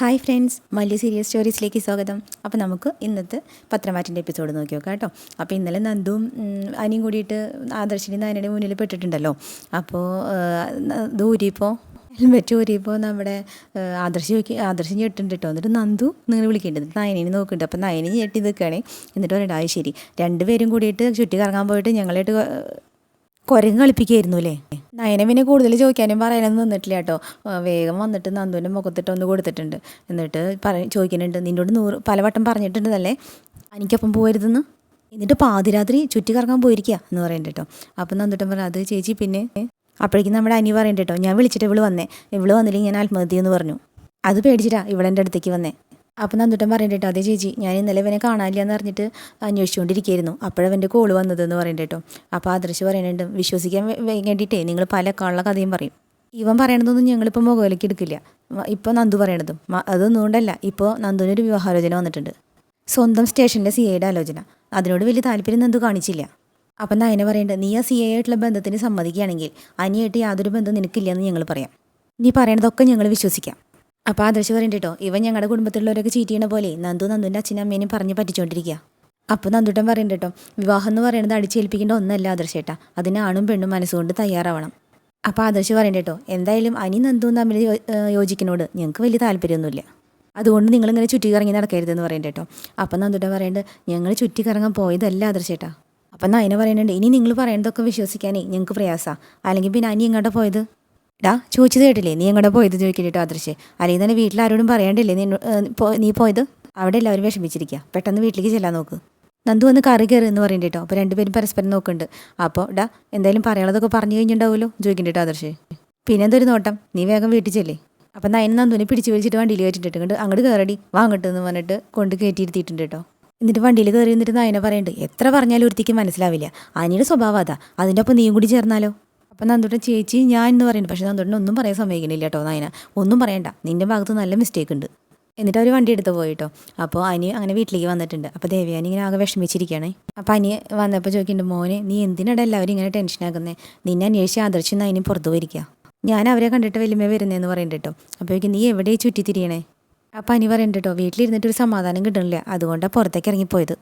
Hi friends Mallya serious സ്റ്റോറീസിലേക്ക് സ്വാഗതം. അപ്പോൾ നമുക്ക് ഇന്നത്തെ പത്രമാറ്റിന്റെ എപ്പിസോഡ് നോക്കി നോക്കാം കേട്ടോ. അപ്പോൾ ഇന്നലെ നന്ദുവും അനിയും കൂടിയിട്ട് ആദർശിനി നായനയുടെ മുന്നിൽ പെട്ടിട്ടുണ്ടല്ലോ. അപ്പോൾ ഇത് ഊരിയപ്പോൾ ഹെൽമെറ്റ് ഊരിയപ്പോൾ നമ്മുടെ ആദർശി നോക്കി ആദർശി ഞെട്ടുണ്ട് കേട്ടോ. എന്നിട്ട് നന്ദു നിങ്ങൾ വിളിക്കേണ്ടത് നയനിനെ നോക്കുന്നുണ്ട്. അപ്പോൾ നയനി ഞെട്ടി നിൽക്കുകയാണേ എന്നിട്ട് പറയണ്ട അത് ശരി. രണ്ടുപേരും കൂടിയിട്ട് ചുറ്റി കറങ്ങാൻ പോയിട്ട് ഞങ്ങളായിട്ട് കുരങ്ങ് കളിപ്പിക്കായിരുന്നു അല്ലേ? നയന പിന്നെ കൂടുതൽ ചോദിക്കാനും പറയാനൊന്നും നിന്നിട്ടില്ല കേട്ടോ. വേഗം വന്നിട്ട് നന്ദുവിന്റെ മുഖത്തിട്ട് ഒന്ന് കൊടുത്തിട്ടുണ്ട്. എന്നിട്ട് പറ ചോദിക്കുന്നുണ്ട് നിന്നോട് നൂറ് പലവട്ടം പറഞ്ഞിട്ടുണ്ടല്ലേ എനിക്കൊപ്പം പോകരുതെന്ന് എന്നിട്ട് പാതിരാത്രി ചുറ്റി കറങ്ങാൻ പോയിരിക്കുക എന്ന് പറയുന്നുണ്ട് കേട്ടോ. അപ്പം നന്ദുട്ടൻ പറഞ്ഞു അത് ചേച്ചി പിന്നെ? അപ്പോഴേക്കും നമ്മുടെ അനി പറയുന്നുണ്ട് കേട്ടോ ഞാൻ വിളിച്ചിട്ട് ഇവൾ വന്നേ. ഇവൾ വന്നില്ലെങ്കിൽ ഞാൻ ആത്മഹത്യ എന്ന് പറഞ്ഞു. അത് പേടിച്ചിട്ടാ ഇവളെന്റെ അടുത്തേക്ക് വന്നേ. അപ്പം നന്ദുട്ടൻ പറയുന്നുണ്ട് കേട്ടോ അതേ ചേച്ചി ഞാൻ ഇന്നലെ ഇവനെ കാണാനില്ല എന്ന് പറഞ്ഞിട്ട് അന്വേഷിച്ചുകൊണ്ടിരിക്കുകയായിരുന്നു അപ്പോഴവന്റെ കോൾ വന്നതെന്ന് പറയുന്നുണ്ട് കേട്ടോ അപ്പോൾ ആദർശ് പറയുന്നുണ്ട് വിശ്വസിക്കാൻ വേണ്ടിയിട്ടേ നിങ്ങൾ പല കാണുള്ള കഥയും പറയും. ഇവൻ പറയണതൊന്നും ഞങ്ങളിപ്പോൾ മുഖവിലേക്ക് എടുക്കില്ല. ഇപ്പോൾ നന്ദു പറയണതും. അതൊന്നും കൊണ്ടല്ല ഇപ്പോൾ നന്ദുവിനൊരു വിവാഹാലോചന വന്നിട്ടുണ്ട്. സ്വന്തം സ്റ്റേഷനിലെ സി ഐയുടെ ആലോചന. അതിനോട് വലിയ താല്പര്യം നന്ദു കാണിച്ചില്ല. അപ്പം നയന പറയേണ്ടത് നീ ആ സി ഐ ആയിട്ടുള്ള ബന്ധത്തിന് സമ്മതിക്കുകയാണെങ്കിൽ അനിയായിട്ട് യാതൊരു ബന്ധം നിനക്കില്ലെന്ന് ഞങ്ങൾ പറയാം. നീ പറയണതൊക്കെ ഞങ്ങൾ വിശ്വസിക്കാം. അപ്പോൾ ആദർശ് പറയണ്ട കേട്ടോ ഇവൻ ഞങ്ങളുടെ കുടുംബത്തിലുള്ളവരൊക്കെ ചീറ്റ് ചെയ്യണ പോലെ നന്ദു നന്ദുവിന്റെ അച്ഛനും അമ്മേനും പറഞ്ഞ് പറ്റിച്ചുകൊണ്ടിരിക്കുക അപ്പോൾ നന്ദുട്ടൻ പറയണ്ട കേട്ടോ വിവാഹം എന്ന് പറയുന്നത് അടിച്ചേൽപ്പിക്കേണ്ട ഒന്നല്ല ആദർശേട്ടാ അതിന് ആണും പെണ്ണും മനസ്സുകൊണ്ട് തയ്യാറാവണം. അപ്പോൾ ആദർശ് പറയണ്ട കേട്ടോ എന്തായാലും അനി നന്ദുവും തമ്മിൽ യോജിക്കുന്നോട് ഞങ്ങൾക്ക് വലിയ താല്പര്യമൊന്നുമില്ല അതുകൊണ്ട് നിങ്ങളിങ്ങനെ ചുറ്റി കറങ്ങി നടക്കരുതെന്ന് പറയണ്ട കേട്ടോ അപ്പം നന്ദുട്ടൻ പറയേണ്ടത് ഞങ്ങൾ ചുറ്റി കറങ്ങാൻ പോയതല്ല ആദർശേട്ടാ അപ്പം നയന പറയുന്നുണ്ട് ഇനി നിങ്ങൾ പറയുന്നതൊക്കെ വിശ്വസിക്കാനേ ഞങ്ങൾക്ക് പ്രയാസമാണ് അല്ലെങ്കിൽ പിന്നെ അനി എങ്ങോട്ടാ പോയത്? ഡാ ചോദിച്ചത് കേട്ടില്ലേ? നീ എങ്ങോട്ട് പോയത്? ചോദിക്കട്ടോ ആദർശ്. അല്ലെങ്കിൽ തന്നെ വീട്ടിൽ ആരോടും പറയാണ്ടില്ലേ? നീ നീ പോയത്? അവിടെ എല്ലാവരും വിഷമിച്ചിരിക്കുക പെട്ടെന്ന് വീട്ടിലേക്ക് ചെല്ലാൻ നോക്ക്. നന്ദു വന്ന് കറി കയറി എന്ന് പറയുന്നുണ്ട് കേട്ടോ. അപ്പോൾ രണ്ടുപേരും പരസ്പരം നോക്കുന്നുണ്ട്. അപ്പോൾ ഡാ എന്തായാലും പറയാനുള്ളതൊക്കെ പറഞ്ഞു കഴിഞ്ഞിട്ടുണ്ടാവുമല്ലോ ചോദിക്കുന്നുണ്ട് ആദർശ്. പിന്നെ എന്തൊരു നോട്ടം? നീ വേഗം വീട്ടിൽ ചെല്ലേ? അപ്പം നയൻ നന്ദുവിനെ പിടിച്ച് വലിച്ചിട്ട് വണ്ടിയിൽ കയറ്റിട്ട് അങ്ങോട്ട് അങ്ങോട്ട് കയറടി. വാങ്ങട്ട് എന്ന് പറഞ്ഞിട്ട് കൊണ്ട് കയറ്റിയിരുത്തിയിട്ടുണ്ട് കേട്ടോ. എന്നിട്ട് വണ്ടിയിൽ കയറി എന്നിട്ട് നയനെ പറയുന്നുണ്ട് എത്ര പറഞ്ഞാലും ഒരുത്തിക്ക് മനസ്സിലാവില്ല. അനിയുടെ സ്വഭാവം അതാ. അതിന്റെ ഒപ്പം നീയും കൂടി ചേർന്നാലോ? അപ്പം നന്ദുട്ടൻ ചേച്ചി ഞാൻ എന്ന് പറയുന്നുണ്ട് പക്ഷേ നന്ദുട്ടൻ ഒന്നും പറയാൻ സമ്മതിക്കണില്ല കേട്ടോ നായന. ഒന്നും പറയണ്ട. നിന്റെ ഭാഗത്ത് നല്ല മിസ്റ്റേക്ക് ഉണ്ട്. എന്നിട്ട് അവർ വണ്ടി എടുത്ത് പോയിട്ടോ. അപ്പോൾ അനി അങ്ങനെ വീട്ടിലേക്ക് വന്നിട്ടുണ്ട്. അപ്പോൾ ദേവയാനി ഇങ്ങനെ ആകെ വിഷമിച്ചിരിക്കുകയാണ്. അപ്പോൾ അനി വന്നപ്പോൾ ചോദിക്കുന്നുണ്ട് മോനെ നീ എന്തിനാണ് എല്ലാവരും ഇങ്ങനെ ടെൻഷനാക്കുന്നത് നിന്നെ അന്വേഷിച്ച് ആദർശിന്ന് ഇനി പുറത്ത് പോയിരിക്കുക ഞാൻ അവരെ കണ്ടിട്ട് വലിയ വരുന്നതെന്ന് പറയുന്നുണ്ട് കേട്ടോ. അപ്പോഴേക്കും നീ എവിടെ ചുറ്റി തിരിയണേ അപ്പോൾ അനി പറയുന്നുണ്ട് കേട്ടോ വീട്ടിലിരുന്നിട്ട് ഒരു സമാധാനം കിട്ടണില്ല. അതുകൊണ്ടാണ് പുറത്തേക്ക് ഇറങ്ങിപ്പോയത്.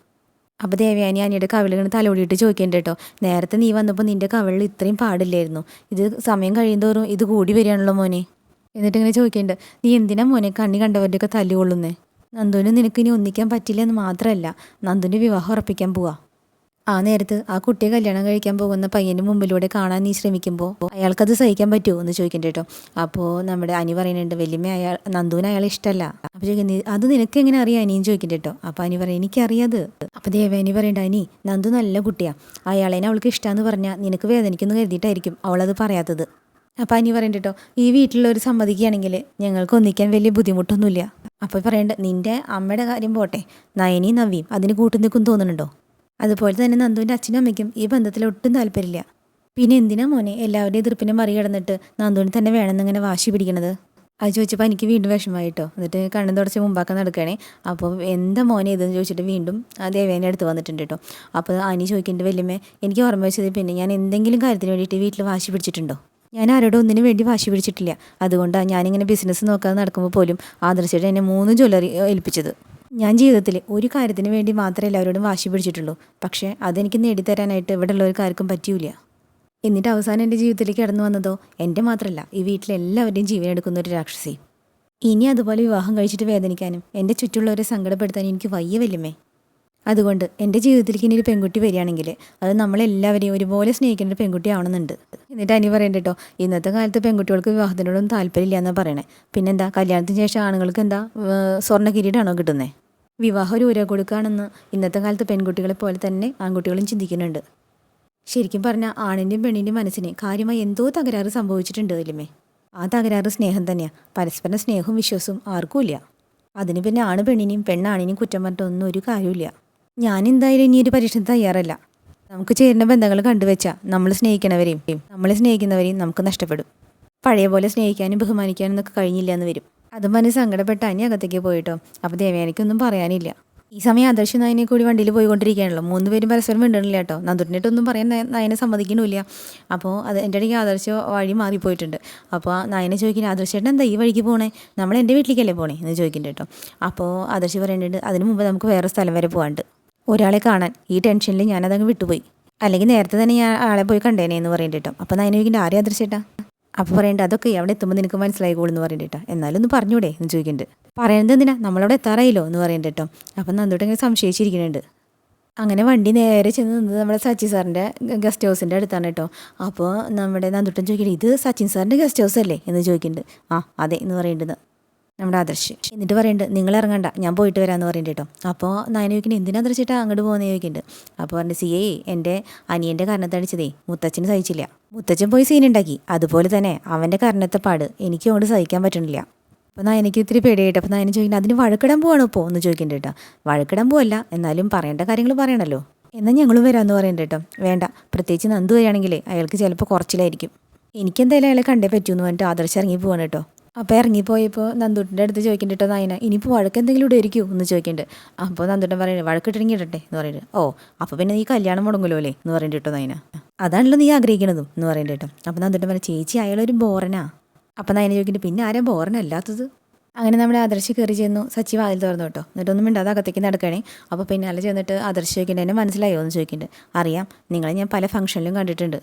അപ്പോൾ ദേവയാനി അനിയുടെ കവിളിങ്ങനെ തലോടിയിട്ട് ചോദിക്കേണ്ടി കേട്ടോ. നേരത്തെ നീ വന്നപ്പോൾ നിന്റെ കവിളിൽ ഇത്രയും പാടില്ലായിരുന്നു. ഇത് സമയം കഴിയുന്തോറും ഇത് കൂടി വരികയാണല്ലോ മോനെ. എന്നിട്ട് ഇങ്ങനെ ചോദിക്കേണ്ട നീ എന്തിനാ മോനെ കണ്ണി കണ്ടവരുടെയൊക്കെ തല്ലുകൊള്ളുന്നേ? നന്ദുവിന് നിനക്ക് ഇനി ഒന്നിക്കാൻ പറ്റില്ല എന്ന് മാത്രമല്ല നന്ദുവിന്റെ വിവാഹം ഉറപ്പിക്കാൻ പോവാ. ആ നേരത്ത് ആ കുട്ടിയെ കല്യാണം കഴിക്കാൻ പോകുന്ന പയ്യന്റെ മുമ്പിലൂടെ കാണാൻ നീ ശ്രമിക്കുമ്പോൾ അയാൾക്കത് സഹിക്കാൻ പറ്റുമോ എന്ന് ചോദിക്കണ്ട കേട്ടോ. അപ്പോൾ നമ്മുടെ അനി പറയുന്നുണ്ട് വലിയമ്മ അയാൾ നന്ദുവിന് അയാൾ ഇഷ്ടമല്ല അപ്പോൾ ചോദിക്കുന്നത് അത് നിനക്ക് എങ്ങനെ അറിയാം? അനിയും ചോദിക്കണ്ട കേട്ടോ. അപ്പോൾ അനി പറയും എനിക്കറിയാത്. അപ്പോൾ ദേവേനി പറയണ്ട അനി നന്ദു നല്ല കുട്ടിയാ. അയാളേനെ അവൾക്ക് ഇഷ്ടമെന്ന് പറഞ്ഞാൽ നിനക്ക് വേദനിക്കുന്നു കരുതിയിട്ടായിരിക്കും അവളത് പറയാത്തത്. അപ്പോൾ അനി പറയണ്ട കേട്ടോ ഈ വീട്ടിലുള്ളവർ സമ്മതിക്കുകയാണെങ്കിൽ ഞങ്ങൾക്ക് ഒന്നിക്കാൻ വലിയ ബുദ്ധിമുട്ടൊന്നുമില്ല. അപ്പോൾ പറയണ്ട നിന്റെ അമ്മയുടെ കാര്യം പോട്ടെ. നയനി നവ്യം അതിന് കൂട്ടുനിൽക്കും തോന്നുന്നുണ്ടോ? അതുപോലെ തന്നെ നന്ദുവിന്റെ അച്ഛനും അമ്മയ്ക്കും ഈ ബന്ധത്തിൽ ഒട്ടും താല്പര്യമില്ല. പിന്നെ എന്തിനാ മോനെ? എല്ലാവരുടെയും എതിർപ്പിനെ മറികടന്നിട്ട് നന്ദുവിന് തന്നെ വേണമെന്നിങ്ങനെ വാശി പിടിക്കണത്? അത് ചോദിച്ചപ്പോൾ എനിക്ക് വീണ്ടും വിഷമമായിട്ടോ? എന്നിട്ട് കണ്ണും തുടച്ച് മുമ്പാക്കാൻ നടക്കുകയാണേ. അപ്പോൾ എന്താ മോനെ ഇതെന്ന് ചോദിച്ചിട്ട് വീണ്ടും ആ ദേവേനെ അടുത്ത് വന്നിട്ടുണ്ട് കേട്ടോ. അപ്പോൾ അനി ചോദിക്കേണ്ട വല്യമ്മേ എനിക്ക് ഓർമ്മ വെച്ചത് പിന്നെ ഞാൻ എന്തെങ്കിലും കാര്യത്തിന് വേണ്ടിയിട്ട് വീട്ടിൽ വാശി പിടിച്ചിട്ടുണ്ടോ? ഞാൻ ആരോടും ഒന്നിനു വേണ്ടി വാശി പിടിച്ചിട്ടില്ല. അതുകൊണ്ടാണ് ഞാനിങ്ങനെ ബിസിനസ് നോക്കാതെ നടക്കുമ്പോൾ പോലും ആദർശയുടെ എന്നെ മൂന്ന് ജ്വല്ലറി ഏൽപ്പിച്ചത്. ഞാൻ ജീവിതത്തിൽ ഒരു കാര്യത്തിന് വേണ്ടി മാത്രമേ എല്ലാവരോടും വാശി പിടിച്ചിട്ടുള്ളൂ. പക്ഷേ അതെനിക്ക് നേടിത്തരാനായിട്ട് ഇവിടെ ഉള്ളവർക്കാർക്കും പറ്റിയില്ല. എന്നിട്ട് അവസാനം എന്റെ ജീവിതത്തിലേക്ക് കടന്നു വന്നതോ? എന്റെ മാത്രമല്ല ഈ വീട്ടിലെ എല്ലാവരുടെയും ജീവൻ എടുക്കുന്ന ഒരു രാക്ഷസി. ഇനി അതുപോലെ വിവാഹം കഴിച്ചിട്ട് വേദനിക്കാനും എന്റെ ചുറ്റുള്ളവരെ സങ്കടപ്പെടുത്താനും എനിക്ക് വയ്യ വല്യമ്മേ. അതുകൊണ്ട് എന്റെ ജീവിതത്തിലേക്ക് ഇനി ഒരു പെൺകുട്ടി വരികയാണെങ്കിൽ അത് നമ്മളെല്ലാവരെയും ഒരുപോലെ സ്നേഹിക്കുന്ന ഒരു പെൺകുട്ടി ആവണമെന്നുണ്ട്. എന്നിട്ട് അനി പറയണ്ട കേട്ടോ ഇന്നത്തെ കാലത്ത് പെൺകുട്ടികൾക്ക് വിവാഹത്തിനോടൊന്നും താല്പര്യമില്ല എന്നാണ് പറയണേ. പിന്നെന്താ കല്യാണത്തിന് ശേഷം ആണുങ്ങൾക്ക് എന്താ സ്വർണ കിരീടമാണോ കിട്ടുന്നത് വിവാഹം ഒരു ഉര കൊടുക്കുകയാണെന്ന് ഇന്നത്തെ കാലത്ത് പെൺകുട്ടികളെ പോലെ തന്നെ ആൺകുട്ടികളും ചിന്തിക്കുന്നുണ്ട്. ശരിക്കും പറഞ്ഞാൽ ആണിന്റെയും പെണ്ണിന്റെയും മനസ്സിന് കാര്യമായി എന്തോ തകരാറ് സംഭവിച്ചിട്ടുണ്ട് അല്ലേ ആ തകരാറ് സ്നേഹം തന്നെയാണ് പരസ്പരം സ്നേഹവും വിശ്വാസവും ആർക്കും ഇല്ല. അതിന് പിന്നെ ആണ് പെണ്ണിനെയും പെണ്ണാണിനെയും കുറ്റം പറഞ്ഞിട്ടൊന്നും ഒരു കാര്യമില്ല ഞാൻ എന്തായാലും ഇനി ഒരു പരീക്ഷണത്തിന് തയ്യാറല്ല. നമുക്ക് ചേരുന്ന ബന്ധങ്ങൾ കണ്ടുവച്ചാൽ നമ്മൾ സ്നേഹിക്കണവരെയും നമ്മൾ സ്നേഹിക്കുന്നവരെയും നമുക്ക് നഷ്ടപ്പെടും. പഴയ പോലെ സ്നേഹിക്കാനും ബഹുമാനിക്കാനും എന്നൊക്കെ കഴിഞ്ഞില്ല എന്ന് വരും. അതും പറഞ്ഞ് സങ്കടപ്പെട്ട അനി അകത്തേക്ക് പോയിട്ടോ. അപ്പോൾ ദേവയാനിക്കൊന്നും പറയാനില്ല. ഈ സമയം ആദർശ നയനെ കൂടി വണ്ടിയിൽ പോയിക്കൊണ്ടിരിക്കുകയാണല്ലോ. മൂന്ന് പേരും പരസ്പരം മിണ്ടണില്ല കേട്ടോ. നന്ദുട്ടിനിട്ടൊന്നും പറയാൻ നയ- നയനെ സമ്മതിക്കണില്ല അപ്പോൾ അത് എന്റെ ഇടയ്ക്ക് ആദർശ വഴി മാറിപ്പോയിട്ടുണ്ട്. അപ്പോൾ നയനെ ചോദിക്കുന്നത് ആദർശേട്ടൻ എന്താ ഈ വഴിക്ക് പോണേ? നമ്മൾ എന്റെ വീട്ടിലേക്കല്ലേ പോണേ? എന്ന് ചോദിക്കുന്നുണ്ട് കേട്ടോ. അപ്പോൾ ആദർശ് പറയുന്നുണ്ട് അതിന് മുമ്പ് നമുക്ക് വേറെ സ്ഥലം വരെ പോകാണ്ട് ഒരാളെ കാണാൻ ഈ ടെൻഷനിൽ ഞാനതങ്ങ് വിട്ടുപോയി. അല്ലെങ്കിൽ നേരത്തെ തന്നെ ഞാൻ ആളെ പോയി കണ്ടേനെ എന്ന് പറയുന്നുണ്ട് അപ്പം അപ്പോൾ നയനെ ആരെയാ ആദർശേട്ടാ? അപ്പോൾ പറയണ്ട അതൊക്കെ അവിടെ എത്തുമ്പോൾ നിനക്ക് മനസ്സിലായിക്കോളൂ എന്ന് പറയുന്നുണ്ട് കേട്ടോ എന്നാലും ഒന്ന് പറഞ്ഞൂടെ എന്ന് ചോദിക്കുന്നുണ്ട് പറയുന്നത് എന്തിനാ? നമ്മളവിടെ എത്താറായില്ലോ എന്ന് പറയുന്നുണ്ട് കേട്ടോ അപ്പം നന്ദോട്ട് ഇങ്ങനെ സംശയിച്ചിരിക്കുന്നുണ്ട്. അങ്ങനെ വണ്ടി നേരെ ചെന്ന് നിന്നത് നമ്മുടെ സച്ചിൻ സാറിന്റെ ഗസ്റ്റ് ഹൗസിന്റെ അടുത്താണ് കേട്ടോ. അപ്പോൾ നമ്മുടെ നന്ദുട്ടൻ ചോദിക്കുന്നത് ഇത് സച്ചിൻ സാറിന്റെ ഗസ്റ്റ് ഹൗസ് അല്ലേ എന്ന് ചോദിക്കുന്നുണ്ട് ആ അതെ എന്ന് പറയുന്നുണ്ട് നമ്മുടെ ആദർശ്. എന്നിട്ട് പറയുന്നുണ്ട് നിങ്ങൾ ഇറങ്ങണ്ട ഞാൻ പോയിട്ട് വരാമെന്ന് പറയുന്നുണ്ട് കേട്ടോ അപ്പോൾ നയന ചോദിക്കുന്നത് എന്തിനാ ആദർശിട്ടാ അങ്ങോട്ട് പോകുന്നത് ചോദിക്കുന്നുണ്ട് അപ്പോൾ പറഞ്ഞു സി എ എന്റെ അനിയന്റെ കരണത്തടിച്ചതേ മുത്തച്ഛന് സഹിച്ചില്ല. മുത്തച്ഛൻ പോയി സീൻ ഉണ്ടാക്കി. അതുപോലെ തന്നെ അവന്റെ കാരണത്തെ പാട് എനിക്ക് അങ്ങോട്ട് സഹിക്കാൻ പറ്റണില്ല. അപ്പോൾ നയനയ്ക്ക് ഇത്തിരി പേടിയായിട്ട് അപ്പോൾ നയന ചോദിക്കുന്നത് അതിന് വഴക്കിടാൻ പോവാണോ ഇപ്പോൾ എന്ന് ചോദിക്കുന്നുണ്ട് കേട്ടോ വഴക്കിടാൻ പോവല്ല എന്നാലും പറയേണ്ട കാര്യങ്ങൾ പറയണല്ലോ. എന്നാൽ ഞങ്ങളും വരാമെന്ന് പറയുന്നുണ്ട് കേട്ടോ വേണ്ട പ്രത്യേകിച്ച് നന്ദു വരികയാണെങ്കിൽ അയാൾക്ക് ചിലപ്പോൾ കുറച്ചിലായിരിക്കും. എനിക്കെന്തായാലും അയാളെ കണ്ടേ പറ്റൂ എന്ന് പറഞ്ഞിട്ട് ആദർശ് ഇറങ്ങി പോവാണ് കേട്ടോ അപ്പോൾ ഇറങ്ങിപ്പോയപ്പോൾ നന്ദൂട്ടിന്റെ അടുത്ത് ചോദിക്കണ്ടിട്ടോ നായന ഇനിയിപ്പോൾ വഴക്ക് എന്തെങ്കിലും ഇവിടെ ഇരിക്കൂ എന്ന് ചോദിക്കുന്നുണ്ട് അപ്പോൾ നന്ദൂട്ടൻ പറയുന്നത് വഴക്കിട്ടിറങ്ങി ഇടട്ടെ എന്ന് പറയുന്നത് ഓ അപ്പോൾ പിന്നെ നീ കല്യാണം മുടങ്ങുമല്ലോ അല്ലേ? എന്ന് പറയുന്നുണ്ട് കേട്ടോ നയന. അതാണല്ലോ നീ ആഗ്രഹിക്കണതും എന്ന് പറയുന്നുണ്ട് കേട്ടോ അപ്പോൾ നന്ദൂട്ടൻ പറയും ചേച്ചി അയാളൊരു ബോറനാ. അപ്പോൾ നായന ചോദിക്കുന്നുണ്ട് പിന്നെ ആരാ ബോറനല്ലാത്തത്? അങ്ങനെ നമ്മുടെ ആദർശ് കയറി ചെന്നു സച്ചി വാതിൽ തുറന്നു കേട്ടോ എന്നിട്ടൊന്നും മിണ്ടാതെ അകത്തേക്ക് നടക്കണേ. അപ്പോൾ പിന്നെ പിന്നാലെ ചെന്നിട്ട് ആദർശ് ചോദിക്കേണ്ട എന്നെ മനസ്സിലായോ? എന്ന് ചോദിക്കുന്നുണ്ട് അറിയാം നിങ്ങളെ ഞാൻ പല ഫംഗ്ഷനിലും കണ്ടിട്ടുണ്ട്.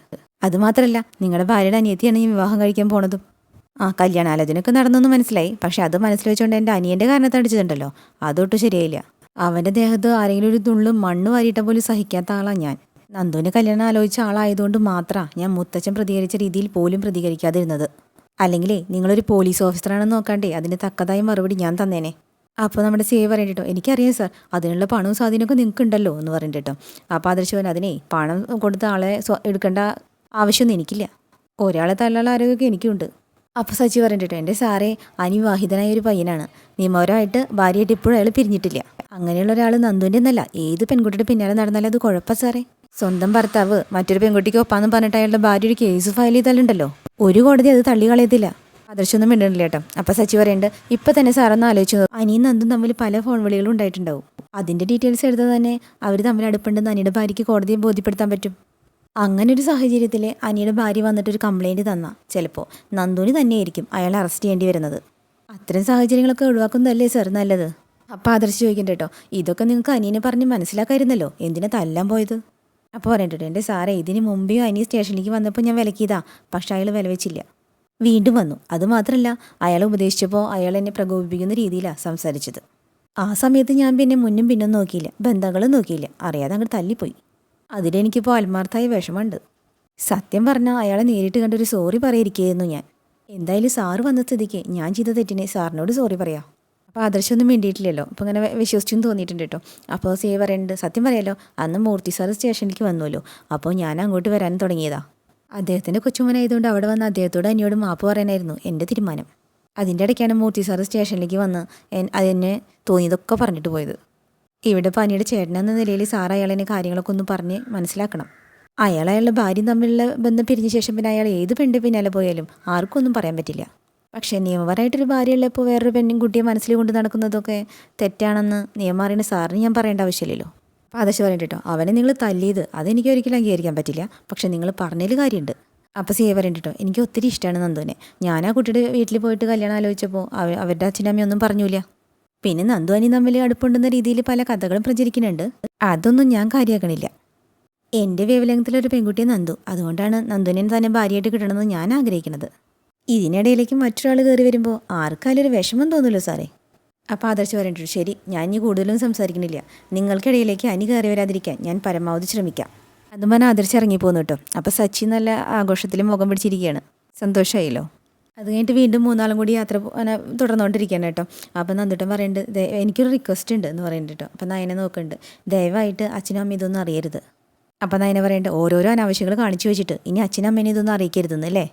അതുമാത്രമല്ല നിങ്ങളുടെ ഭാര്യയുടെ അനിയത്തിയാണ് ഈ വിവാഹം കഴിക്കാൻ പോണതും. ആ കല്യാണാലോചനയൊക്കെ നടന്നെന്ന് മനസ്സിലായി. പക്ഷെ അത് മനസ്സിൽ വെച്ചുകൊണ്ട് എന്റെ അനിയന്റെ കാരണത്ത് അടിച്ചിട്ടുണ്ടല്ലോ അതൊട്ടും ശരിയായില്ല. അവന്റെ ദേഹത്ത് ആരെങ്കിലും ഒരു തുള്ളു മണ്ണ് വാരിയിട്ട പോലും സഹിക്കാത്ത ആളാണ് ഞാൻ. നന്ദുവിന് കല്യാണം ആലോചിച്ച ആളായതുകൊണ്ട് മാത്രമാണ് ഞാൻ മുത്തച്ഛൻ പ്രതികരിച്ച രീതിയിൽ പോലും പ്രതികരിക്കാതിരുന്നത്. അല്ലെങ്കിലേ നിങ്ങളൊരു പോലീസ് ഓഫീസറാണെന്ന് നോക്കാണ്ടേ അതിന് തക്കതായ മറുപടി ഞാൻ തന്നേനെ. അപ്പോൾ നമ്മുടെ സേവ് പറയണ്ടിട്ടോ എനിക്കറിയാം സാർ അതിനുള്ള പണവും സ്വാധീനമൊക്കെ നിങ്ങൾക്ക് ഉണ്ടല്ലോ എന്ന് പറഞ്ഞിട്ടോ അപ്പോൾ ആദർശവൻ അതിനെ പണം കൊടുത്ത ആളെ എടുക്കേണ്ട ആവശ്യമൊന്നും എനിക്കില്ല. ഒരാളെ തല്ലാനുള്ള ആരോഗ്യമൊക്കെ എനിക്കുണ്ട്. അപ്പോൾ സച്ചി പറഞ്ഞിട്ട് എന്റെ സാറേ അനിവാഹിതനായ ഒരു പയ്യനാണ്. നിയമപരമായിട്ട് ഭാര്യയായിട്ട് ഇപ്പോഴും അയാൾ പിരിഞ്ഞിട്ടില്ല. അങ്ങനെയുള്ള ഒരാൾ നന്ദുവിന്റെ എന്നല്ല ഏത് പെൺകുട്ടിയുടെ പിന്നാലെ നടന്നാലും അത് കുഴപ്പ സാറേ. സ്വന്തം ഭർത്താവ് മറ്റൊരു പെൺകുട്ടിക്ക് ഒപ്പാന്ന് പറഞ്ഞിട്ട് അയാളുടെ ഭാര്യ ഒരു കേസ് ഫയൽ ചെയ്താലുണ്ടല്ലോ. ഒരു കോടതി അത് തള്ളി കളയത്തില്ല. ആദർശമൊന്നും മിണ്ടണില്ല കേട്ടോ. അപ്പോൾ സച്ചി പറയുന്നുണ്ട് ഇപ്പം തന്നെ സാറൊന്ന് ആലോചിച്ചു. അനിയും നന്ദും തമ്മിൽ പല ഫോൺ വിളികളും ഉണ്ടായിട്ടുണ്ടാവും. അതിന്റെ ഡീറ്റെയിൽസ് എടുത്താൽ തന്നെ അവർ തമ്മിൽ അടുപ്പുണ്ടെന്ന് അനിയുടെ ഭാര്യയ്ക്ക് കോടതിയെ ബോധ്യപ്പെടുത്താൻ പറ്റും. അങ്ങനെ ഒരു സാഹചര്യത്തിൽ അനിയുടെ ഭാര്യ വന്നിട്ട് ഒരു കംപ്ലൈന്റ് തന്ന. ചിലപ്പോൾ നന്ദുവിന് തന്നെയായിരിക്കും അയാൾ അറസ്റ്റ് ചെയ്യേണ്ടി വരുന്നത്. അത്തരം സാഹചര്യങ്ങളൊക്കെ ഒഴിവാക്കുന്നതല്ലേ സാർ നല്ലത്? അപ്പോൾ ആദർശ് ചോദിക്കണ്ട കേട്ടോ ഇതൊക്കെ നിങ്ങൾക്ക് അനിയനെ പറഞ്ഞ് മനസ്സിലാക്കായിരുന്നല്ലോ. എന്തിനാ തല്ലാൻ പോയത്? അപ്പോൾ പറയണ്ടോ എന്റെ സാറേ ഇതിന് മുമ്പേ അനി സ്റ്റേഷനിലേക്ക് വന്നപ്പോൾ ഞാൻ വിലക്കിയതാ. പക്ഷേ അയാൾ വില വെച്ചില്ല. വീണ്ടും വന്നു. അതുമാത്രമല്ല അയാൾ ഉപദേശിച്ചപ്പോൾ അയാൾ എന്നെ പ്രകോപിപ്പിക്കുന്ന രീതിയിലാണ് സംസാരിച്ചത്. ആ സമയത്ത് ഞാൻ പിന്നെ മുന്നും പിന്നും നോക്കിയില്ല. ബന്ധങ്ങളും നോക്കിയില്ല. അറിയാതെ അങ്ങോട്ട് തല്ലിപ്പോയി. അതിലെനിക്കിപ്പോൾ ആത്മാർത്ഥമായി വിഷമമുണ്ട്. സത്യം പറഞ്ഞാൽ അയാളെ നേരിട്ട് കണ്ടൊരു സോറി പറയിരിക്കുകയായിരുന്നു ഞാൻ. എന്തായാലും സാറ് വന്ന സ്ഥിതിക്ക് ഞാൻ ചെയ്ത തെറ്റിനെ സാറിനോട് സോറി പറയാം. അപ്പോൾ ആദർശമൊന്നും വേണ്ടിയിട്ടില്ലല്ലോ അപ്പോൾ അങ്ങനെ വിശ്വസിച്ചും തോന്നിയിട്ടുണ്ട് കേട്ടോ. അപ്പോൾ സേ പറയുന്നുണ്ട് സത്യം പറയാലോ അന്ന് മൂർത്തി സാർ സ്റ്റേഷനിലേക്ക് വന്നുവല്ലോ അപ്പോൾ ഞാൻ അങ്ങോട്ട് വരാൻ തുടങ്ങിയതാ. അദ്ദേഹത്തിന്റെ കൊച്ചുമനായതുകൊണ്ട് അവിടെ വന്ന് അദ്ദേഹത്തോട് അനിയോട് മാപ്പ് പറയാനായിരുന്നു എന്റെ തീരുമാനം. അതിന്റെ ഇടയ്ക്കാണ് മൂർത്തി സാർ സ്റ്റേഷനിലേക്ക് വന്ന് അതെന്നെ തോന്നിയതൊക്കെ പറഞ്ഞിട്ട് പോയത്. ഇവിടെ പനിയുടെ ചേട്ടനെന്ന നിലയിൽ സാർ അയാളെ കാര്യങ്ങളൊക്കെ ഒന്ന് പറഞ്ഞ് മനസ്സിലാക്കണം. അയാൾ അയാളുടെ ഭാര്യയും തമ്മിലുള്ള ബന്ധം പിരിഞ്ഞ ശേഷം പിന്നെ അയാൾ ഏത് പെണ്ണിന്റെ പിന്നാലെ പോയാലും ആർക്കും ഒന്നും പറയാൻ പറ്റില്ല. പക്ഷേ നിയമപരമായിട്ടൊരു ഭാര്യയുള്ളപ്പോൾ വേറൊരു പെണ്ണും കുട്ടിയെ മനസ്സിൽ കൊണ്ട് നടക്കുന്നതൊക്കെ തെറ്റാണെന്ന് നിയമം അറിയുന്ന സാറിന് ഞാൻ പറയേണ്ട ആവശ്യമില്ലല്ലോ. അപ്പോൾ അതശ പറഞ്ഞിട്ടോ. അവനെ നിങ്ങൾ തല്ലിയത് അതെനിക്ക് ഒരിക്കലും അംഗീകരിക്കാൻ പറ്റില്ല. പക്ഷേ നിങ്ങൾ പറഞ്ഞതിൽ കാര്യമുണ്ട്. അപ്പോൾ സിയെ പറയണ്ട കേട്ടോ എനിക്ക് ഒത്തിരി ഇഷ്ടമാണ് നന്ദുവിനെ. ഞാൻ ആ കുട്ടിയുടെ വീട്ടിൽ പോയിട്ട് കല്യാണം ആലോചിച്ചപ്പോൾ അവരുടെ അച്ഛനമ്മയൊന്നും പറഞ്ഞില്ല. പിന്നെ നന്ദു അനി തമ്മിൽ അടുപ്പുണ്ടെന്ന രീതിയിൽ പല കഥകളും പ്രചരിക്കുന്നുണ്ട്. അതൊന്നും ഞാൻ കാര്യമാക്കണില്ല. എന്റെ വേവലംഗത്തിലൊരു പെൺകുട്ടിയെ നന്ദു. അതുകൊണ്ടാണ് നന്ദുവിനെ തന്നെ ഭാര്യയായിട്ട് കിട്ടണമെന്ന് ഞാൻ ആഗ്രഹിക്കുന്നത്. ഇതിനിടയിലേക്ക് മറ്റൊരാൾ കയറി വരുമ്പോൾ ആർക്കാലും ഒരു വിഷമം തോന്നുമല്ലോ സാറേ? അപ്പോൾ ആദർശ് പറയണ്ടു ശരി ഞാൻ ഇനി കൂടുതലും സംസാരിക്കണില്ല. നിങ്ങൾക്കിടയിലേക്ക് അനി കയറി വരാതിരിക്കാൻ ഞാൻ പരമാവധി ശ്രമിക്കാം. അതും ആദർശ് ഇറങ്ങിപ്പോന്നു കേട്ടോ. അപ്പോൾ സച്ചി നല്ല ആഘോഷത്തിൽ മുഖം പിടിച്ചിരിക്കുകയാണ്. സന്തോഷമായല്ലോ അത് കഴിഞ്ഞിട്ട് വീണ്ടും മൂന്നാളും കൂടി യാത്ര അങ്ങനെ തുടർന്നുകൊണ്ടിരിക്കുകയാണ് കേട്ടോ. അപ്പം നന്ദിട്ടും പറയുന്നുണ്ട് "ദേ, എനിക്കൊരു റിക്വസ്റ്റ് ഉണ്ട് എന്ന് പറയുന്നുണ്ട് കേട്ടോ. അപ്പം നയനെ നോക്കുന്നുണ്ട് ദയവായിട്ട് അച്ഛനും അമ്മയും ഇതൊന്നും അറിയരുത്. അപ്പം നയനെ പറയുന്നുണ്ട് ഓരോരോ അനാവശ്യങ്ങൾ കാണിച്ചു വെച്ചിട്ട് ഇനി അച്ഛനും അമ്മേനെ ഇതൊന്നും അറിയിക്കരുതെന്ന് അല്ലേ?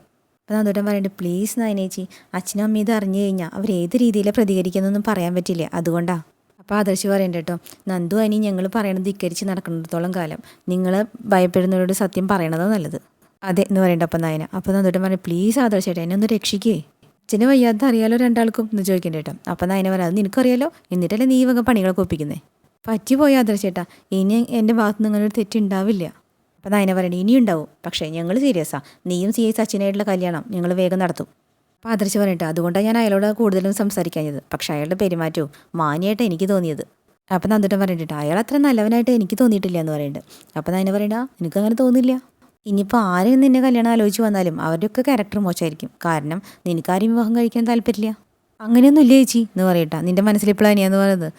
അപ്പം നന്ദോട്ടൻ പറയുന്നുണ്ട് പ്ലീസ് നയനേച്ചി അച്ഛനും അമ്മയും ഇത് അറിഞ്ഞു കഴിഞ്ഞാൽ അവർ ഏത് രീതിയിലാണ് പ്രതികരിക്കുന്നതെന്നും പറയാൻ പറ്റില്ല. അതുകൊണ്ടാണ് അപ്പോൾ ആദർശി പറയുന്നുണ്ട് കേട്ടോ നന്ദു അനി ഞങ്ങൾ പറയണത് ധിക്കരിച്ച് നടക്കുന്നിടത്തോളം കാലം. നിങ്ങൾ ഭയപ്പെടുന്നവരോട് സത്യം പറയണതാണ് നല്ലത്. അതെ എന്ന് പറയണ്ട അപ്പം നയന. അപ്പോൾ നന്ദോട്ടൻ പറഞ്ഞു പ്ലീസ് ആദർശ് ചേട്ടാ എന്നെ ഒന്ന് രക്ഷിക്കേ. അച്ഛന് വയ്യാത്ത അറിയാലോ രണ്ടാൾക്കും? എന്ന് ചോദിക്കേണ്ട കേട്ടോ. അപ്പം നയന പറയാം അത് നിനക്കറിയാലോ? എന്നിട്ടല്ലേ നീ വക പണികളൊക്കെ ഒപ്പിക്കുന്നേ? പറ്റിപ്പോയി ആദർശേട്ടാ ഇനി എന്റെ ഭാഗത്ത് നിന്ന് ഒരു തെറ്റുണ്ടാവില്ല അപ്പം നയന പറയണേ ഇനിയും ഉണ്ടാവും. പക്ഷേ ഞങ്ങൾ സീരിയസാണ് നീയും സി ഐ സച്ചിനായിട്ടുള്ള കല്യാണം ഞങ്ങൾ വേഗം നടത്തും. അപ്പം ആദർശ് പറഞ്ഞിട്ട് അതുകൊണ്ടാണ് ഞാൻ അയാളോട് കൂടുതലും സംസാരിക്കാഞ്ഞത്. പക്ഷേ അയാളുടെ പെരുമാറ്റവും മാന്യമായിട്ട് എനിക്ക് തോന്നിയത്. അപ്പം നന്ദിട്ടൻ പറഞ്ഞിട്ട് അയാൾ അത്ര നല്ലവനായിട്ട് എനിക്ക് തോന്നിയിട്ടില്ല എന്ന് പറയുന്നുണ്ട് അപ്പം നയന പറയണ്ട നിനക്കങ്ങനെ തോന്നില്ല ഇനിയിപ്പോൾ ആരും നിന്നെ കല്യാണം ആലോചിച്ച് വന്നാലും അവരുടെയൊക്കെ ക്യാരക്ടർ മോശമായിരിക്കും. കാരണം നിനക്കാരും വിവാഹം കഴിക്കാൻ താല്പര്യമില്ല. അങ്ങനെയൊന്നും ഇല്ല ചേച്ചി? എന്ന് പറയട്ടാ. നിന്റെ മനസ്സിൽ ഇപ്പോഴാണ് അനിയാന്ന് പറയുന്നത്.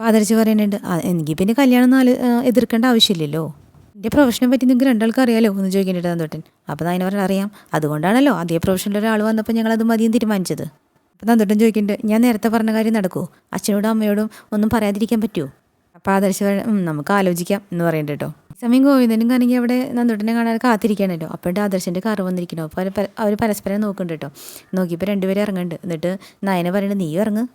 പാതരച്ച് പറയുന്നുണ്ട്. എനിക്ക് പിന്നെ കല്യാണം ആലോ- എതിർക്കേണ്ട ആവശ്യമില്ലല്ലോ. എന്റെ പ്രൊഫഷനെ പറ്റി നിങ്ങൾക്ക് രണ്ടാൾക്ക് അറിയാലോ? എന്ന് ചോദിക്കേണ്ടിട്ട് നന്ദോട്ടൻ. അപ്പോൾ അതിനെ പറഞ്ഞാൽ അറിയാം. അതുകൊണ്ടാണല്ലോ അതേ പ്രൊഫഷനിൽ ഒരാൾ വന്നപ്പോൾ ഞങ്ങൾ അത് മതിയും തീരുമാനിച്ചത്. അപ്പോൾ നന്ദോട്ടൻ ചോദിക്കുന്നുണ്ട് ഞാൻ നേരത്തെ പറഞ്ഞ കാര്യം നടക്കുമോ അച്ഛനോടും അമ്മയോടും ഒന്നും പറയാതിരിക്കാൻ പറ്റുമോ പറ- നമുക്ക് ആലോചിക്കാം എന്ന് പറയുന്നുണ്ട് കേട്ടോ. സമയം ഗോവിന്ദനും കാണെങ്കിൽ അവിടെ നന്ദുട്ടനെ കാണാൻ കാത്തിരിക്കുകയാണല്ലോ അപ്പോഴത്തെ ആദർശന്റെ കാറ് വന്നിരിക്കണോ അപ്പോൾ അവർ പര- അവർ പരസ്പരം നോക്കുന്നുണ്ട് കേട്ടോ. നോക്കിയപ്പോൾ രണ്ടുപേരും ഇറങ്ങുന്നുണ്ട്. എന്നിട്ട് നയനെ പറയുന്നത് നീ ഇറങ്ങ്.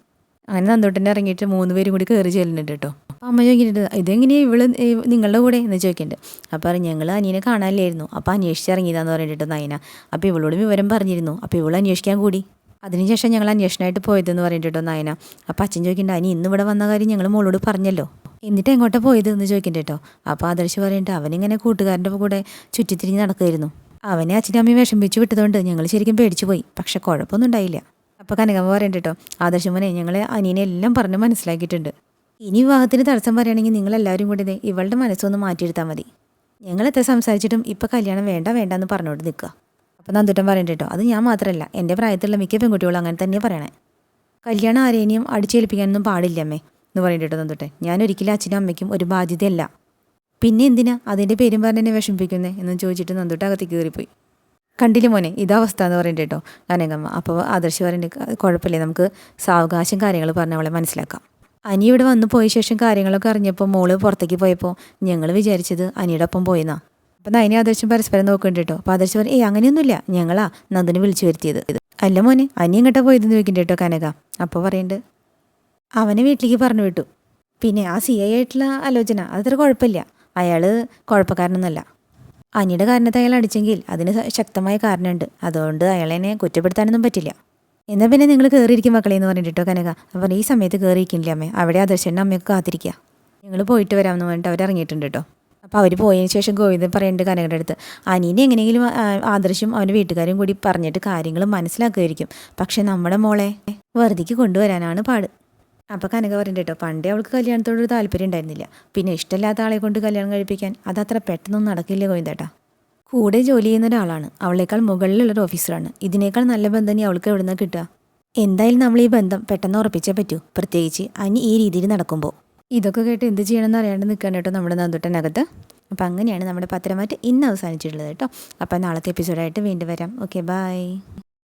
അങ്ങനെ നന്ദുട്ടനെ ഇറങ്ങിയിട്ട് മൂന്ന് പേരും കൂടി കയറി ചെല്ലുന്നുണ്ട് കേട്ടോ. അപ്പോൾ അമ്മ ചോദിക്കുന്നുണ്ട് ഇതെങ്ങനെയാണ് ഇവൾ നിങ്ങളുടെ കൂടെ? എന്ന് ചോദിക്കുന്നുണ്ട്. അപ്പോൾ പറഞ്ഞു ഞങ്ങൾ അനിയനെ കാണാനില്ലായിരുന്നു. അപ്പോൾ അന്വേഷിച്ചിറങ്ങിയതാന്ന് പറഞ്ഞിട്ട് നയന. അപ്പോൾ ഇവളോട് വിവരം പറഞ്ഞിരുന്നു. അപ്പോൾ ഇവൾ അന്വേഷിക്കാൻ കൂടി. അതിനുശേഷം ഞങ്ങൾ അന്വേഷണമായിട്ട് പോയതെന്ന് പറഞ്ഞിട്ടോ നയന? അപ്പോൾ അച്ഛൻ ചോദിക്കണ്ട അനി ഇന്ന് ഇവിടെ വന്ന കാര്യം ഞങ്ങൾ മോളോട് പറഞ്ഞല്ലോ. എന്നിട്ട് എങ്ങോട്ടാ പോയത് എന്ന് ചോദിക്കണ്ട കേട്ടോ അപ്പോൾ ആദർശ് പറയണ്ട അവനിങ്ങനെ കൂട്ടുകാരന്റെ കൂടെ ചുറ്റിത്തിരിഞ്ഞ് നടക്കുമായിരുന്നു അവനെ അച്ഛനും അമ്മയും വിഷമിപ്പിച്ച് വിട്ടതുകൊണ്ട് ഞങ്ങൾ ശരിക്കും പേടിച്ചു പോയി പക്ഷെ കുഴപ്പമൊന്നും ഉണ്ടായില്ല. അപ്പോൾ കനകമ്മ പറയണ്ട കേട്ടോ ആദർശമോനെ ഞങ്ങൾ അനിയനെ എല്ലാം പറഞ്ഞ് മനസ്സിലാക്കിയിട്ടുണ്ട്. ഇനി വിവാഹത്തിന് തടസ്സം പറയുകയാണെങ്കിൽ നിങ്ങളെല്ലാവരും കൂടി ഇവളുടെ മനസ്സൊന്ന് മാറ്റിയെടുത്താൽ മതി. ഞങ്ങളെത്ര സംസാരിച്ചിട്ടും ഇപ്പം കല്യാണം വേണ്ട വേണ്ട എന്ന് പറഞ്ഞുകൊണ്ട് നിൽക്കുക. അപ്പോൾ നന്ദുട്ടൻ പറയണ്ട കേട്ടോ അത് ഞാൻ മാത്രമല്ല എന്റെ പ്രായത്തിലുള്ള മിക്ക പെൺകുട്ടികളും അങ്ങനെ തന്നെ പറയണേ. കല്യാണം ആരേനെയും അടിച്ചേൽപ്പിക്കാനൊന്നും പാടില്ല അമ്മേ എന്ന് പറയണ്ട കേട്ടോ നന്ദുട്ടൻ. ഞാൻ ഒരിക്കലും അച്ഛനും അമ്മയ്ക്കും ഒരു ബാധ്യതയല്ല. പിന്നെ എന്തിനാ അതിന്റെ പേരും പറഞ്ഞ് എന്നെ വിഷമിപ്പിക്കുന്നേ എന്ന് ചോദിച്ചിട്ട് നന്ദുട്ട അകത്തേക്ക് കയറിപ്പോയി. കണ്ടില്ല മോനെ ഇതാ അവസ്ഥ എന്ന് പറയണ്ട കേട്ടോ അനേകമ്മ. അപ്പോൾ ആദർശ് പറയണ്ട കുഴപ്പമില്ല നമുക്ക് സാവകാശം കാര്യങ്ങൾ പറഞ്ഞ് അവളെ മനസ്സിലാക്കാം. അനി ഇവിടെ വന്നു പോയ ശേഷം കാര്യങ്ങളൊക്കെ അറിഞ്ഞപ്പോൾ മോൾ പുറത്തേക്ക് പോയപ്പോൾ ഞങ്ങൾ വിചാരിച്ചത് അനിയുടെ ഒപ്പം പോയെന്നാ. അപ്പം നയനെ ആദർശം പരസ്പരം നോക്കുന്നുണ്ട് കേട്ടോ അപ്പോൾ പറഞ്ഞു ഏയ് അങ്ങനെയൊന്നുമില്ല. ഞങ്ങളാ നന്ദനെ വിളിച്ചു വരുത്തിയത്. അല്ല മോനെ അനി എങ്ങോട്ടാ പോയതെന്ന് ചോദിക്കണ്ട കേട്ടോ കനക? അപ്പോൾ പറയുന്നുണ്ട് അവനെ വീട്ടിലേക്ക് പറഞ്ഞു വിട്ടു. പിന്നെ ആ സി ഐ ആയിട്ടുള്ള ആലോചന അതത്ര കുഴപ്പമില്ല. അയാൾ കുഴപ്പക്കാരനൊന്നുമല്ല. അനിയുടെ കാരണത്തെ അയാൾ അടിച്ചെങ്കിൽ അതിന് ശക്തമായ കാരണമുണ്ട്. അതുകൊണ്ട് അയാളെന്നെ കുറ്റപ്പെടുത്താനൊന്നും പറ്റില്ല. എന്നാൽ പിന്നെ നിങ്ങൾ കയറിയിരിക്കും മക്കളെ എന്ന് പറഞ്ഞിട്ടോ കനക? അപ്പോൾ ഈ സമയത്ത് കയറിയിരിക്കില്ല അമ്മേ? അവിടെ ആദർശന്റെ അമ്മയൊക്കെ കാത്തിരിക്കുക നിങ്ങൾ പോയിട്ട് വരാമെന്ന് പറഞ്ഞിട്ട് അവർ ഇറങ്ങിയിട്ടുണ്ട് കേട്ടോ. അപ്പോൾ അവർ പോയതിന് ശേഷം ഗോവിന്ദൻ പറയുന്നുണ്ട് കനകയുടെ അടുത്ത് അനീനെ എങ്ങനെയെങ്കിലും ആദർശം അവന്റെ വീട്ടുകാരും കൂടി പറഞ്ഞിട്ട് കാര്യങ്ങൾ മനസ്സിലാക്കുമായിരിക്കും. പക്ഷെ നമ്മുടെ മോളെ വെറുതേക്ക് കൊണ്ടുവരാനാണ് പാട്. അപ്പോൾ കനക പറയുന്നുണ്ട് കേട്ടോ പണ്ടേ അവൾക്ക് കല്യാണത്തോടൊരു താല്പര്യം ഉണ്ടായിരുന്നില്ല. പിന്നെ ഇഷ്ടമില്ലാത്ത ആളെ കൊണ്ട് കല്യാണം കഴിപ്പിക്കാൻ അതത്ര പെട്ടെന്നൊന്നും നടക്കില്ല ഗോവിന്ദേട്ടാ. കൂടെ ജോലി ചെയ്യുന്ന ഒരാളാണ്. അവളേക്കാൾ മുകളിലുള്ളൊരു ഓഫീസറാണ്. ഇതിനേക്കാൾ നല്ല ബന്ധം ഇനി അവൾക്ക് എവിടെ നിന്ന് കിട്ടുക? എന്തായാലും നമ്മൾ ഈ ബന്ധം പെട്ടെന്ന് ഉറപ്പിച്ചേ പറ്റൂ. പ്രത്യേകിച്ച് അനി ഈ രീതിയിൽ നടക്കുമ്പോൾ ഇതൊക്കെ കേട്ട് എന്ത് ചെയ്യണമെന്ന് അറിയാണ്ട് നിൽക്കാൻ കേട്ടോ നമ്മുടെ നന്ദുട്ടനകത്ത്. അപ്പോൾ അങ്ങനെയാണ് നമ്മുടെ പത്രമാറ്റ് ഇന്ന് അവസാനിച്ചിട്ടുള്ളത് കേട്ടോ. അപ്പോൾ നാളത്തെ എപ്പിസോഡായിട്ട് വീണ്ടും വരാം. Okay bye